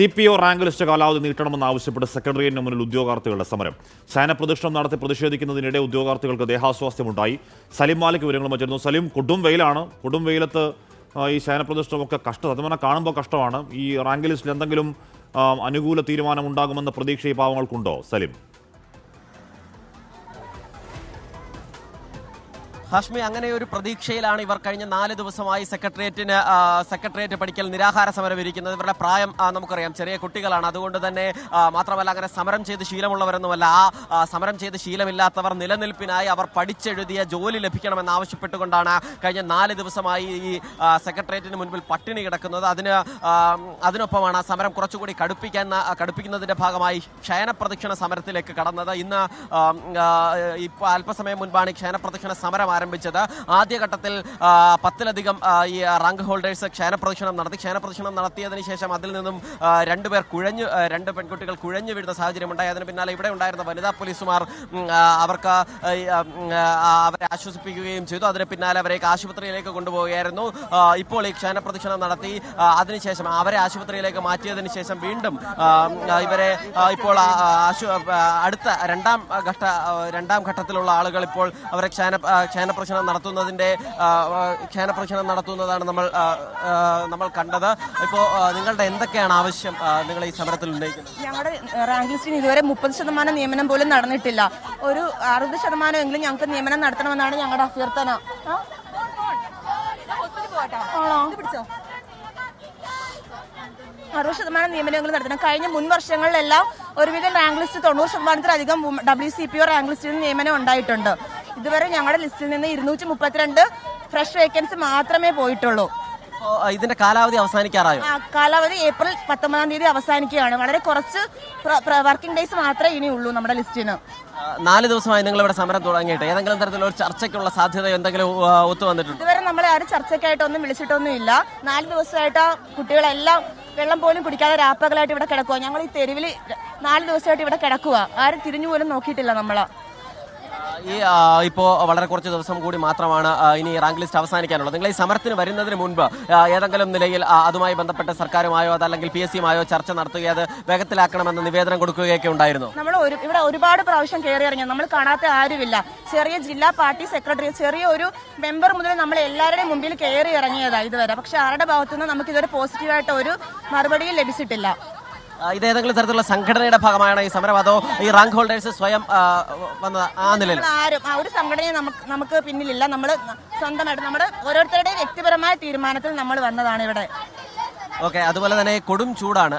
C P O rank list കാലാവധി നീട്ടണമെന്ന് ആവശ്യപ്പെട്ട് സെക്രട്ടേറിയറ്റിന് മുന്നിൽ ഉദ്യോഗാർത്ഥികളുടെ സമരം. സേന പ്രദക്ഷിണം നടത്തി പ്രതിഷേധിക്കുന്നതിനിടെ ഉദ്യോഗാർത്ഥികൾക്ക് ദേഹാസ്വാസ്ഥ്യമുണ്ടായി. സലിം മാലിക് വിവരങ്ങളും വച്ചിരുന്നു സലിം കൊടും വെയിലാണ്. കൊടും വെയിലത്ത് ഈ സേന പ്രദക്ഷിണമൊക്കെ കഷ്ടം അതുപോലെ കാണുമ്പോൾ കഷ്ടമാണ്. ഈ റാങ്ക് ലിസ്റ്റിൽ എന്തെങ്കിലും അനുകൂല തീരുമാനം ഉണ്ടാകുമെന്ന പ്രതീക്ഷ ഈ പാവങ്ങൾക്കുണ്ടോ സലിം? ഹാഷ്മി അങ്ങനെ ഒരു പ്രതീക്ഷയിലാണ് ഇവർ കഴിഞ്ഞ നാല് ദിവസമായി സെക്രട്ടേറിയറ്റിന് സെക്രട്ടേറിയറ്റ് പഠിക്കൽ നിരാഹാര സമരം ഇരിക്കുന്നത്. ഇവരുടെ പ്രായം നമുക്കറിയാം ചെറിയ കുട്ടികളാണ്. അതുകൊണ്ട് തന്നെ മാത്രമല്ല അങ്ങനെ സമരം ചെയ്ത് ശീലമുള്ളവരൊന്നുമല്ല. ആ സമരം ചെയ്ത് ശീലമില്ലാത്തവർ നിലനിൽപ്പിനായി അവർ പഠിച്ചെഴുതിയ ജോലി ലഭിക്കണമെന്ന് ആവശ്യപ്പെട്ടുകൊണ്ടാണ് കഴിഞ്ഞ നാല് ദിവസമായി ഈ സെക്രട്ടേറിയറ്റിന് മുൻപിൽ പട്ടിണി കിടക്കുന്നത്. അതിന് അതിനൊപ്പമാണ് സമരം കുറച്ചുകൂടി കടുപ്പിക്കാൻ കടുപ്പിക്കുന്നതിന്റെ ഭാഗമായി ക്ഷയനപ്രദക്ഷിണ സമരത്തിലേക്ക് കടന്നത്. ഇന്ന് ഇപ്പോൾ അല്പസമയം മുൻപാണ് ക്ഷയനപ്രദക്ഷിണ സമരം ആരംഭിച്ചത്. ആദ്യഘട്ടത്തിൽ പത്തിലധികം ഈ റാങ്ക് ഹോൾഡേഴ്സ് ക്ഷേനപ്രദക്ഷിണം നടത്തി. ക്ഷേനപ്രദക്ഷിണം നടത്തിയതിനു ശേഷം അതിൽ നിന്നും രണ്ടുപേർ കുഴഞ്ഞു രണ്ട് പെൺകുട്ടികൾ കുഴഞ്ഞു വീഴുന്ന സാഹചര്യമുണ്ടായി. അതിന് പിന്നാലെ ഇവിടെ ഉണ്ടായിരുന്ന വനിതാ പോലീസുമാർ അവർക്ക് അവരെ ആശ്വസിപ്പിക്കുകയും ചെയ്തു. അതിന് പിന്നാലെ അവരെ ആശുപത്രിയിലേക്ക് കൊണ്ടുപോവുകയായിരുന്നു. ഇപ്പോൾ ഈ ക്ഷേനപ്രദക്ഷിണം നടത്തി അതിനുശേഷം അവരെ ആശുപത്രിയിലേക്ക് മാറ്റിയതിനു ശേഷം വീണ്ടും ഇവരെ ഇപ്പോൾ അടുത്ത രണ്ടാം ഘട്ട രണ്ടാം ഘട്ടത്തിലുള്ള ആളുകൾ ഇപ്പോൾ അവരെ ക്ഷേന ആ, ക്ഷയനപ്രദക്ഷിണം നടത്തുന്നതിന്റെ ആ, നടത്തുന്നതാണ് നമ്മൾ നമ്മൾ കണ്ടത്. ഇപ്പോൾ നിങ്ങളുടെ എന്തൊക്കെയാണ് ആവശ്യം നിങ്ങൾ ഈ സമരത്തിൽ ഉന്നയിക്കുന്നത്? ഞങ്ങളുടെ റാങ്ക് ലിസ്റ്റിന് ഇതുവരെ മുപ്പത് ശതമാനം നിയമനം പോലും നടന്നിട്ടില്ല. ഒരു അറുപത് ശതമാനമെങ്കിലും ഞങ്ങൾക്ക് നിയമനം നടത്തണമെന്നാണ് ഞങ്ങളുടെ അഭ്യർത്ഥന? അറുപത് ശതമാനം നിയമനങ്ങൾ നടത്തണം. കഴിഞ്ഞ മുൻ വർഷങ്ങളിലെല്ലാം ഒരുവിധം റാങ്ക് ലിസ്റ്റ് തൊണ്ണൂറ് ശതമാനത്തിലധികം W C P O rank ലിസ്റ്റിൽ നിയമനം ഉണ്ടായിട്ടുണ്ട്. ഇതുവരെ ഞങ്ങളുടെ ലിസ്റ്റിൽ നിന്ന് ഇരുന്നൂറ്റി മുപ്പത്തിരണ്ട് ഫ്രഷ് വേക്കൻസി മാത്രമേ പോയിട്ടുള്ളൂ. ഇതിന്റെ കാലാവധി അവസാനിക്കാറായോ? കാലാവധി ഏപ്രിൽ പത്തൊമ്പതാം തീയതി അവസാനിക്കുകയാണ്. വളരെ കുറച്ച് വർക്കിംഗ് ഡേയ്സ് മാത്രമേ ഇനി ഉള്ളൂ നമ്മുടെ ലിസ്റ്റിന്. നാല് ദിവസമായി നിങ്ങൾ ഇവിടെ സമരം തുടങ്ങിയിട്ട് ഏതെങ്കിലും തരത്തിലുള്ള ഒരു ചർച്ചയ്ക്കുള്ള സാധ്യത എന്തെങ്കിലും ഒത്തു വന്നിട്ടുണ്ട്? ഇതുവരെ നമ്മളെ ആരും ചർച്ചയ്ക്കായിട്ടൊന്നും വിളിച്ചിട്ടൊന്നും ഇല്ല നാല് ദിവസമായിട്ട് കുട്ടികളെല്ലാം വെള്ളം പോലും കുടിക്കാതെ രാപ്പകലായിട്ട് ഇവിടെ കിടക്കുക ഞങ്ങൾ ഈ തെരുവിൽ നാല് ദിവസമായിട്ട് ഇവിടെ കിടക്കുക ആരും തിരിഞ്ഞു പോലും നോക്കിയിട്ടില്ല നമ്മളെ. ഈ ഇപ്പോൾ ഇപ്പോ വളരെ കുറച്ച് ദിവസം കൂടി മാത്രമാണ് ഇനി റാങ്ക് ലിസ്റ്റ് അവസാനിക്കാനുള്ളത്. നിങ്ങൾ ഈ സമരത്തിന് വരുന്നതിന് മുൻപ് ഏതെങ്കിലും നിലയിൽ അതുമായി ബന്ധപ്പെട്ട സർക്കാരുമായോ അതല്ലെങ്കിൽ പി എസ് സിയുമായോ ചർച്ച നടത്തുകയോ അത് വേഗത്തിലാക്കണമെന്ന് നിവേദനം കൊടുക്കുകയൊക്കെ ഉണ്ടായിരുന്നു? നമ്മൾ ഇവിടെ ഒരുപാട് പ്രാവശ്യം കയറി ഇറങ്ങി നമ്മൾ കാണാത്ത ആരുമില്ല. ചെറിയ ജില്ലാ പാർട്ടി സെക്രട്ടറി ചെറിയ ഒരു മെമ്പർ മുതൽ നമ്മൾ എല്ലാവരുടെയും മുമ്പിൽ കയറി ഇറങ്ങിയതാണ് ഇതുവരെ. പക്ഷെ ആരുടെ ഭാഗത്തുനിന്ന് നമുക്ക് ഇതുവരെ പോസിറ്റീവായിട്ട് ഒരു മറുപടിയും ലഭിച്ചിട്ടില്ല. ഇത് ഏതെങ്കിലും തരത്തിലുള്ള സംഘടനയുടെ ഭാഗമായാണ് ഈ സമരം? അതോ ഈ റാങ്ക് ഹോൾഡേഴ്സ് സ്വയം വന്നത് വന്ന ആ നിലയിൽ? ആരും ആ ഒരു സംഘടനയും നമുക്ക് നമുക്ക് പിന്നിലില്ല. നമ്മൾ സ്വന്തമായിട്ട് നമ്മുടെ ഓരോരുത്തരുടെയും വ്യക്തിപരമായ തീരുമാനത്തിൽ നമ്മൾ വന്നതാണ് ഇവിടെ. ഓക്കെ അതുപോലെ തന്നെ കൊടും ചൂടാണ്.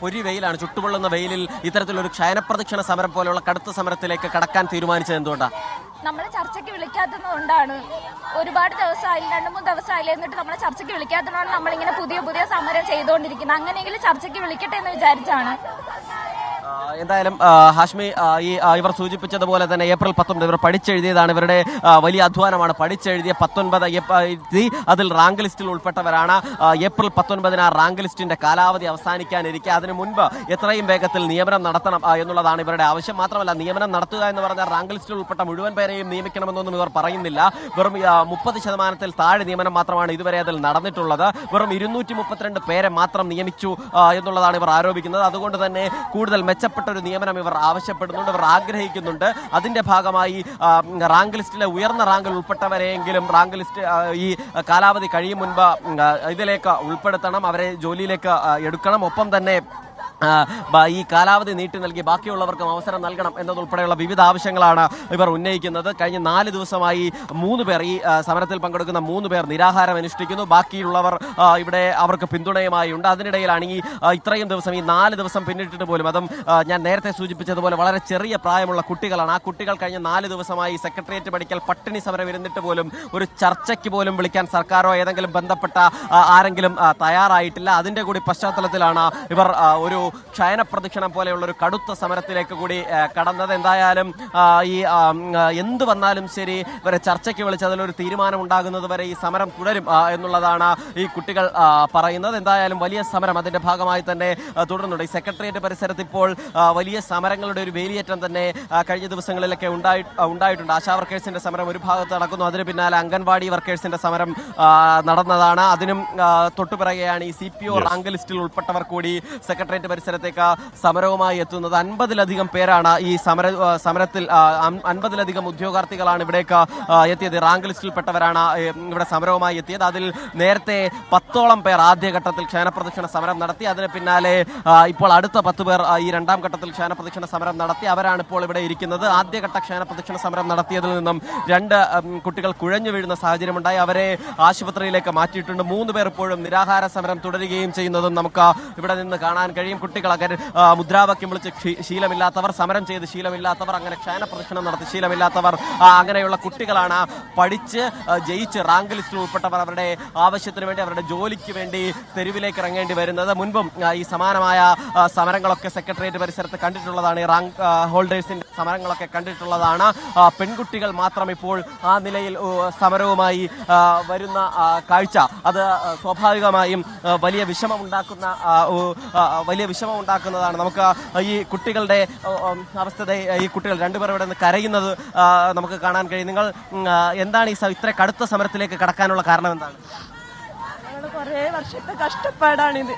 പൊരി വെയിലാണ് ചുട്ടുപൊള്ളുന്ന വെയിലിൽ ഇത്തരത്തിലൊരു ക്ഷയനപ്രദക്ഷിണ സമരം പോലെയുള്ള കടുത്ത സമരത്തിലേക്ക് കടക്കാൻ തീരുമാനിച്ചത് എന്തുകൊണ്ടാണ് നമ്മളെ ചർച്ചയ്ക്ക് വിളിക്കാത്തതുകൊണ്ടാണ്. ഒരുപാട് ദിവസമായി രണ്ട് മൂന്ന് ദിവസമായില്ല എന്നിട്ട് നമ്മളെ ചർച്ചയ്ക്ക് വിളിക്കാത്തതുകൊണ്ടാണ് നമ്മളിങ്ങനെ പുതിയ പുതിയ സമരം ചെയ്തുകൊണ്ടിരിക്കുന്നത്. അങ്ങനെയെങ്കിലും ചർച്ചയ്ക്ക് വിളിക്കട്ടെ എന്ന് വിചാരിച്ചാണ്. എന്തായാലും ഹാഷ്മി ഈ ഇവർ സൂചിപ്പിച്ചതുപോലെ തന്നെ ഏപ്രിൽ പത്തൊമ്പത് ഇവർ പഠിച്ചെഴുതിയതാണ്. ഇവരുടെ വലിയ അധ്വാനമാണ് പഠിച്ചെഴുതിയ പത്തൊൻപത് അതിൽ റാങ്ക് ലിസ്റ്റിൽ ഉൾപ്പെട്ടവരാണ്. ഏപ്രിൽ പത്തൊൻപതിന് ആ റാങ്ക് ലിസ്റ്റിന്റെ കാലാവധി അവസാനിക്കാനിരിക്കെ. അതിനു മുൻപ് എത്രയും വേഗത്തിൽ നിയമനം നടത്തണം എന്നുള്ളതാണ് ഇവരുടെ ആവശ്യം. മാത്രമല്ല നിയമനം നടത്തുക എന്ന് പറഞ്ഞാൽ റാങ്ക് ലിസ്റ്റിൽ ഉൾപ്പെട്ട മുഴുവൻ പേരെയും നിയമിക്കണമെന്നൊന്നും ഇവർ പറയുന്നില്ല. വെറും മുപ്പത് ശതമാനത്തിൽ താഴെ നിയമനം മാത്രമാണ് ഇതുവരെ അതിൽ നടന്നിട്ടുള്ളത്. വെറും ഇരുന്നൂറ്റി മുപ്പത്തിരണ്ട് പേരെ മാത്രം നിയമിച്ചു എന്നുള്ളതാണ് ഇവർ ആരോപിക്കുന്നത്. അതുകൊണ്ട് തന്നെ കൂടുതൽ മെച്ചപ്പെട്ട ഒരു നിയമനം ഇവർ ആവശ്യപ്പെടുന്നുണ്ട് ഇവർ ആഗ്രഹിക്കുന്നുണ്ട്. അതിന്റെ ഭാഗമായി റാങ്ക് ലിസ്റ്റിലെ ഉയർന്ന റാങ്കിൽ ഉൾപ്പെട്ടവരെയെങ്കിലും റാങ്ക് ലിസ്റ്റ് ഈ കാലാവധി കഴിയും മുൻപ് ഇതിലേക്ക് ഉൾപ്പെടുത്തണം അവരെ ജോലിയിലേക്ക് എടുക്കണം. ഒപ്പം തന്നെ ഈ കാലാവധി നീട്ടി നൽകി ബാക്കിയുള്ളവർക്കും അവസരം നൽകണം എന്നതുൾപ്പെടെയുള്ള വിവിധ ആവശ്യങ്ങളാണ് ഇവർ ഉന്നയിക്കുന്നത്. കഴിഞ്ഞ നാല് ദിവസമായി മൂന്ന് പേർ ഈ സമരത്തിൽ പങ്കെടുക്കുന്ന മൂന്ന് പേർ നിരാഹാരം അനുഷ്ഠിക്കുന്നു. ബാക്കിയുള്ളവർ ഇവിടെ അവർക്ക് പിന്തുണയുമായി ഉണ്ട് അതിനിടയിലാണ് ഈ ഇത്രയും ദിവസം ഈ നാല് ദിവസം പിന്നിട്ടിട്ട് പോലും അതും ഞാൻ നേരത്തെ സൂചിപ്പിച്ചതുപോലെ വളരെ ചെറിയ പ്രായമുള്ള കുട്ടികളാണ്. ആ കുട്ടികൾ കഴിഞ്ഞ നാല് ദിവസമായി സെക്രട്ടേറിയറ്റ് പഠിക്കൽ പട്ടിണി സമരം ഇരുന്നിട്ട് പോലും ഒരു ചർച്ചയ്ക്ക് പോലും വിളിക്കാൻ സർക്കാരോ ഏതെങ്കിലും ബന്ധപ്പെട്ട ആരെങ്കിലും തയ്യാറായിട്ടില്ല. അതിന്റെ കൂടി പശ്ചാത്തലത്തിലാണ് ഇവർ ഒരു ക്ഷയന പ്രദക്ഷിണം പോലെയുള്ള ഒരു കടുത്ത സമരത്തിലേക്ക് കൂടി കടന്നത്. എന്തായാലും ഈ എന്ത് വന്നാലും ശരി ഇവരെ ചർച്ചയ്ക്ക് വിളിച്ച് അതിലൊരു തീരുമാനം ഉണ്ടാകുന്നത് വരെ ഈ സമരം തുടരും എന്നുള്ളതാണ് ഈ കുട്ടികൾ പറയുന്നത്. എന്തായാലും വലിയ സമരം അതിന്റെ ഭാഗമായി തന്നെ തുടർന്നുണ്ട് തുടരുന്നുണ്ട്. ഈ സെക്രട്ടേറിയറ്റ് പരിസരത്ത് ഇപ്പോൾ വലിയ സമരങ്ങളുടെ ഒരു വേലിയേറ്റം തന്നെ കഴിഞ്ഞ ദിവസങ്ങളിലൊക്കെ ഉണ്ടായി ഉണ്ടായിട്ടുണ്ട്. ആശാ വർക്കേഴ്സിന്റെ സമരം ഒരു ഭാഗത്ത് നടക്കുന്നു. അതിന് പിന്നാലെ അംഗൻവാടി വർക്കേഴ്സിന്റെ സമരം നടന്നതാണ്. അതിനും തൊട്ടുപിറകെയാണ് ഈ സി പി ഒ റാങ്ക് ലിസ്റ്റിൽ ഉൾപ്പെട്ടവർ കൂടി സെക്രട്ടേറിയറ്റ് പരിസരത്തേക്ക് സമരവുമായി എത്തുന്നത് അൻപതിലധികം പേരാണ് ഈ സമര സമരത്തിൽ അൻപതിലധികം ഉദ്യോഗാർത്ഥികളാണ് ഇവിടേക്ക് എത്തിയത്. റാങ്ക് ലിസ്റ്റിൽപ്പെട്ടവരാണ് ഇവിടെ സമരവുമായി എത്തിയത്. അതിൽ നേരത്തെ പത്തോളം പേർ ആദ്യഘട്ടത്തിൽ ക്ഷേമപ്രദക്ഷിണ സമരം നടത്തി. അതിന് പിന്നാലെ ഇപ്പോൾ അടുത്ത പത്ത് പേർ ഈ രണ്ടാം ഘട്ടത്തിൽ ക്ഷേമപ്രദക്ഷിണ സമരം നടത്തി. അവരാണ് ഇപ്പോൾ ഇവിടെ ഇരിക്കുന്നത്. ആദ്യഘട്ട ക്ഷേമപ്രദക്ഷിണ സമരം നടത്തിയതിൽ നിന്നും രണ്ട് കുട്ടികൾ കുഴഞ്ഞു വീഴുന്ന സാഹചര്യമുണ്ടായി. അവരെ ആശുപത്രിയിലേക്ക് മാറ്റിയിട്ടുണ്ട്. മൂന്ന് പേർ ഇപ്പോഴും നിരാഹാര സമരം തുടരുകയും ചെയ്യുന്നതും നമുക്ക് ഇവിടെ നിന്ന് കാണാൻ കഴിയും. ആ, മുദ്രാവാക്യം വിളിച്ച് ശീലമില്ലാത്തവർ സമരം ചെയ്ത് ശീലമില്ലാത്തവർ അങ്ങനെ ക്ഷേമ പ്രദക്ഷിണം നടത്തി ശീലമില്ലാത്തവർ അങ്ങനെയുള്ള കുട്ടികളാണ് പഠിച്ച് ജയിച്ച് റാങ്ക് ലിസ്റ്റിൽ ഉൾപ്പെട്ടവർ അവരുടെ ആവശ്യത്തിന് വേണ്ടി അവരുടെ ജോലിക്ക് വേണ്ടി തെരുവിലേക്ക് ഇറങ്ങേണ്ടി വരുന്നത്. മുൻപും ഈ സമാനമായ സമരങ്ങളൊക്കെ സെക്രട്ടേറിയറ്റ് പരിസരത്ത് കണ്ടിട്ടുള്ളതാണ് ഈ റാങ്ക് ഹോൾഡേഴ്സിന്റെ സമരങ്ങളൊക്കെ കണ്ടിട്ടുള്ളതാണ്. പെൺകുട്ടികൾ മാത്രം ഇപ്പോൾ ആ നിലയിൽ സമരവുമായി വരുന്ന കാഴ്ച. അത് സ്വാഭാവികമായും വലിയ വിഷമം ഉണ്ടാക്കുന്ന ആ, ഓ, ആ, വലിയ വിഷമം ഉണ്ടാക്കുന്നതാണ് നമുക്ക് ഈ കുട്ടികളുടെ അവസ്ഥ ഈ കുട്ടികൾ രണ്ടുപേർ ഇവിടെ നിന്ന് കരയുന്നത് നമുക്ക് കാണാൻ കഴിയും. നിങ്ങൾ എന്താണ് ഈ ഇത്ര കടുത്ത സമരത്തിലേക്ക് കടക്കാനുള്ള കാരണം എന്താണ്? കുറേ വർഷത്തെ കഷ്ടപ്പാടാണിത്.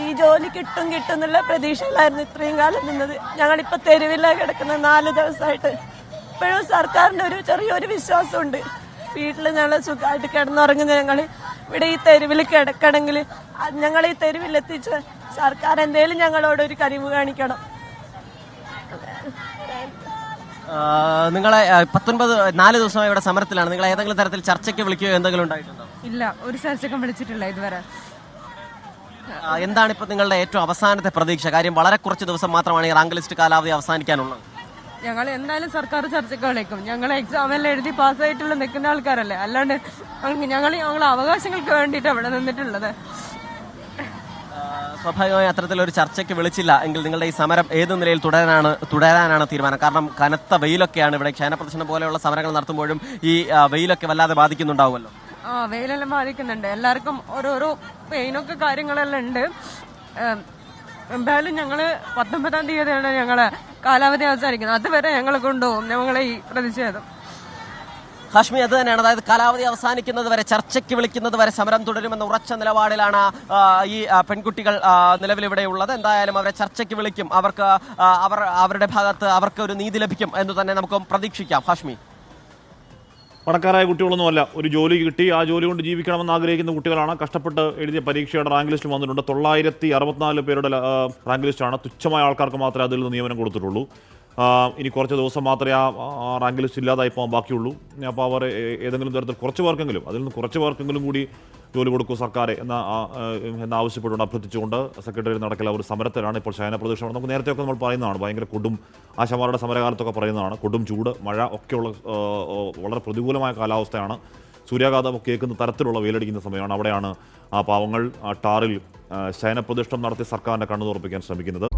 ഈ ജോലി കിട്ടും കിട്ടും എന്നുള്ള പ്രതീക്ഷയിലായിരുന്നു ഇത്രയും കാലം നിന്നത്. ഞങ്ങളിപ്പോൾ തെരുവിലാണ് കിടക്കുന്നത് നാല് ദിവസമായിട്ട് ഇപ്പോഴും സർക്കാരിന്റെ ഒരു ചെറിയൊരു വിശ്വാസമുണ്ട്. വീട്ടിൽ ഞങ്ങൾ സുഖമായിട്ട് കിടന്നുറങ്ങുന്ന ഞങ്ങൾ ഇവിടെ ഈ തെരുവിൽ കിടക്കണമെങ്കിൽ ഞങ്ങൾ ഈ തെരുവിലെത്തിച്ച് സർക്കാർ എന്തേലും ഞങ്ങളോട് ഒരു കരിവ് കാണിക്കണം. നിങ്ങളെ പത്തൊൻപത് നാല് ദിവസമായി ഇവിടെ സമരത്തിലാണ്. നിങ്ങൾ ഏതെങ്കിലും തരത്തിൽ ചർച്ചയ്ക്ക് വിളിക്കുകയോ എന്തെങ്കിലും ഉണ്ടായിട്ടുണ്ടോ? ഇല്ല ഒരു ചർച്ചയ്ക്ക് വിളിച്ചിട്ടില്ല ഇതുവരെ. എന്താണ് ഇപ്പൊ നിങ്ങളുടെ ഏറ്റവും അവസാനത്തെ പ്രതീക്ഷ? കാര്യം വളരെ കുറച്ച് ദിവസം മാത്രമാണ് ഈ റാങ്ക് ലിസ്റ്റ് കാലാവധി അവസാനിക്കാനുള്ളത്. ഞങ്ങൾ എന്തായാലും സർക്കാർ ചർച്ചയ്ക്ക് വിളിക്കും. ഞങ്ങൾ എക്സാം എല്ലാം എഴുതി പാസ്സായിട്ടുള്ള നിൽക്കുന്ന ആൾക്കാരല്ലേ? അല്ലാണ്ട് ഞങ്ങൾ ഞങ്ങളെ അവകാശങ്ങൾക്ക് വേണ്ടിയിട്ട് അവിടെ നിന്നിട്ടുള്ളത്. സ്വാഭാവികമായി അത്തരത്തിലൊരു ചർച്ചയ്ക്ക് വിളിച്ചില്ല. എങ്കിൽ നിങ്ങളുടെ ഈ സമരം ഏത് നിലയിൽ തുടരാനാണ് തുടരാനാണ് തീരുമാനം? കാരണം കനത്ത വെയിലൊക്കെയാണ് ഇവിടെ ക്ഷേമപ്രദർശനം പോലെയുള്ള സമരങ്ങൾ നടത്തുമ്പോഴും ഈ വെയിലൊക്കെ വല്ലാതെ ബാധിക്കുന്നുണ്ടാവുമല്ലോ. ആ വെയിലെല്ലാം ബാധിക്കുന്നുണ്ട്. എല്ലാവർക്കും ഓരോരോ പെയിനൊക്കെ കാര്യങ്ങളെല്ലാം ഉണ്ട്. എന്തായാലും ഞങ്ങൾ പത്തൊമ്പതാം തീയതിയാണ് ഞങ്ങളെ കാലാവധി അവസാനിക്കുന്നത് അതുവരെ ഞങ്ങൾ കൊണ്ടുപോകും. ഞങ്ങളെ ഈ പ്രതിഷേധം. ഹാഷ്മി അത് തന്നെയാണ്. അതായത് കാലാവധി അവസാനിക്കുന്നത് വരെ ചർച്ചയ്ക്ക് വിളിക്കുന്നത് വരെ സമരം തുടരുമെന്ന ഉറച്ച നിലപാടിലാണ് ഈ പെൺകുട്ടികൾ നിലവിലിവിടെ ഉള്ളത്. എന്തായാലും അവരെ ചർച്ചയ്ക്ക് വിളിക്കും. അവർക്ക് അവർ അവരുടെ ഭാഗത്ത് അവർക്ക് ഒരു നീതി ലഭിക്കും എന്ന് തന്നെ നമുക്ക് പ്രതീക്ഷിക്കാം. ഹാഷ്മി. പണക്കാരായ കുട്ടികളൊന്നുമല്ല. ഒരു ജോലി കിട്ടി. ആ ജോലി കൊണ്ട് ജീവിക്കണമെന്ന് ആഗ്രഹിക്കുന്ന കുട്ടികളാണ്. കഷ്ടപ്പെട്ട് എഴുതിയ പരീക്ഷയുടെ റാങ്ക് ലിസ്റ്റ് വന്നിട്ടുണ്ട്. തൊള്ളായിരത്തി അറുപത്തിനാല് പേരുടെ റാങ്ക് ലിസ്റ്റാണ് തുച്ഛമായ ആൾക്കാർക്ക് മാത്രമേ അതിൽ നിന്ന് നിയമനം കൊടുത്തിട്ടുള്ളൂ. ഇനി കുറച്ച് ദിവസം മാത്രമേ ആ റാങ്ക് ലിസ്റ്റ് ഇല്ലാതായി പോകാൻ ബാക്കിയുള്ളൂ. അപ്പോൾ അവർ ഏതെങ്കിലും തരത്തിൽ കുറച്ച് പേർക്കെങ്കിലും അതിൽ നിന്ന് കുറച്ച് പേർക്കെങ്കിലും കൂടി ജോലി കൊടുക്കൂ സർക്കാർ എന്ന എന്നാവശ്യപ്പെട്ടുകൊണ്ട് അഭ്യർത്ഥിച്ചുകൊണ്ട് സെക്രട്ടറി നടക്കല ഒരു സമരത്തിലാണ് ഇപ്പോൾ ശയന പ്രദേശം നമുക്ക് നേരത്തെയൊക്കെ നമ്മൾ പറയുന്നതാണ് ഭയങ്കര കൊടും ആശമാരുടെ സമരകാലത്തൊക്കെ പറയുന്നതാണ് കൊടും ചൂട് മഴ ഒക്കെയുള്ള വളരെ പ്രതികൂലമായ കാലാവസ്ഥയാണ്. സൂര്യാഘാതം കേൾക്കുന്ന തരത്തിലുള്ള വെയിലടിക്കുന്ന സമയമാണ് അവിടെയാണ് ആ പാവങ്ങൾ ആ ടാറിൽ ശയനപ്രതിഷ്ഠം നടത്തി സർക്കാരിന്റെ കണ്ണു തുറപ്പിക്കാൻ ശ്രമിക്കുന്നത്.